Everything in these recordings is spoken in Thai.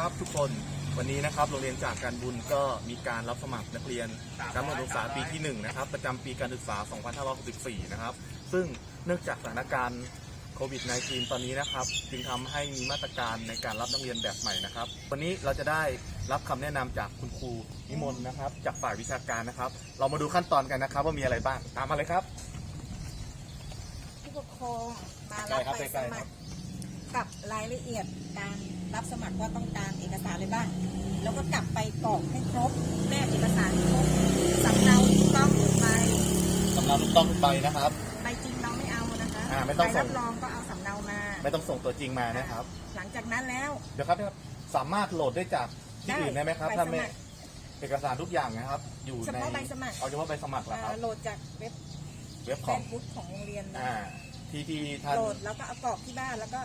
นะครับโรงเรียนจากการบุญก็มีการรับสมัครนักเรียนชั้นมัธยมศึกษาปีที่1นะครับประจำปีการศึกษา 2564 นะครับ ซึ่งเนื่องจากสถานการณ์โควิด -19 ตอนนี้นะครับ จึงทำให้มีมาตรการในการรับนักเรียนแบบใหม่นะครับ วันนี้เราจะได้รับคำแนะนำจากคุณครูนิมนต์นะครับ จากฝ่ายวิชาการนะครับ เรามาดูขั้นตอนกันนะครับ ว่ามีอะไรบ้างตามมาเลยครับผู้ปกครองมาได้รับครับใบใกสล้ๆครัมัคบร กับรายละเอียดการรับสมัครว่าต้องการเอกสารอะไรบ้าง แล้วก็กลับไปกรอกให้ครบแนบเอกสารให้ครบสำเนาถูกต้องหรือใบสำหรับลูกต้องทุกใบนะครับ ใบจริงเราไม่เอานะคะอ่าไม่ต้องใบส่รังบรองก็เอาสำเนามา ไม่ต้องส่งตัวจริงมานะครับ หลังจากนั้นแล้วเดี๋ยวครับเดี๋ยวครับสามารถโหลดได้จากที่อื่นได้ไหมครับใบถ้าสไม่มัคร เอกสารทุกอย่างนะครับ อยู่เฉในพาะใบสมัครเอาเฉพาะใบสมัครเหรอครับ อ่าโหลดจากเว็บเว็บเฟของซบุ๊กของโรงเรียนนะอ่าที่ที่ท่านโหลดแล้วก็เอากรอกที่บ้านแล้วก็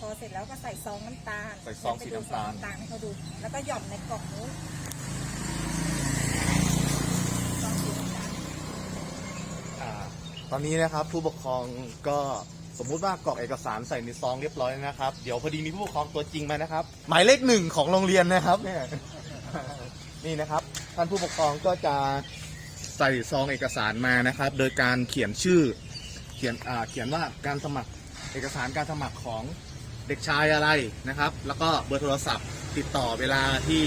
พอเสร็จแล้วก็ใส่ซองน้ำตาลใส่ซองสีน้ำตาลไปดูซองน้ำตาลให้เขาดู แล้วก็หย่อนในกล่องนู้นซองสีน้ำตาลอ่าตอนนี้นะครับผู้ปกครองก็สมมุติว่ากรอกเอกสารใส่ในซองเรียบร้อยแล้วนะครับเดี๋ยวพอดีมีผู้ปกครองตัวจริงมานะครับ หมายเลขหนึ่งของโรงเรียนนะครับเนี่ย นี่นะครับท่านผู้ปกครองก็จะใส่ซองเอกสารมานะครับ โดยการเขียนชื่อเขียนอ่าเขียนว่าการสมัครเอกสารการสมัครของ เด็กชายอะไรนะครับ แล้วก็เบอร์โทรศัพท์ ติดต่อเวลาที่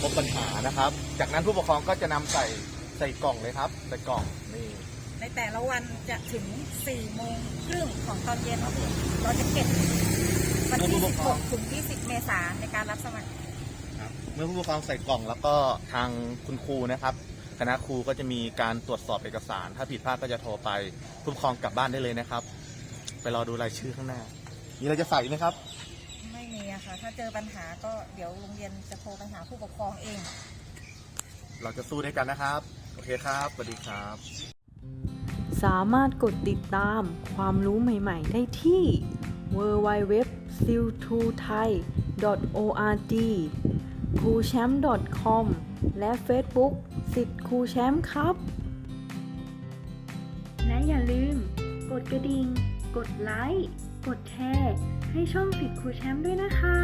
พบปัญหานะครับ จากนั้นผู้ปกครองก็จะนำใส่ใส่กล่องเลยครับ ใส่กล่องนี่ในแต่ละวันจะถึง4โมงครึ่งของตอนเย็นเราจะเก็บวันที่16ถึง20 เมษายนในการรับสมัครครับเมื่อผู้ปกครองใส่กล่องแล้วก็ทางคุณครูนะครับ คณะครูก็จะมีการตรวจสอบเอกสาร ถ้าผิดพลาดก็จะโทรไปผู้ปกครองกลับบ้านได้เลยนะครับ ไปรอดูรายชื่อข้างหน้า มีอะไรจะใส่ไหมครับ ไม่มีอะค่ะ ถ้าเจอปัญหาก็เดี๋ยวโรงเรียนจะโทรไปหาผู้ปกครองเอง เราจะสู้ด้วยกันนะครับ โอเคครับสวัสดีครับ สามารถกดติดตามความรู้ใหม่ ๆ ได้ที่ w w w s i l t o t h a i org ครูแชมป์ .com และ Facebook สิทธิ์ครูแชมป์ครับ และอย่าลืม กดกระดิ่ง กดไลค์ กดแชร์ ให้ช่องติดครูแชมป์ด้วยนะคะ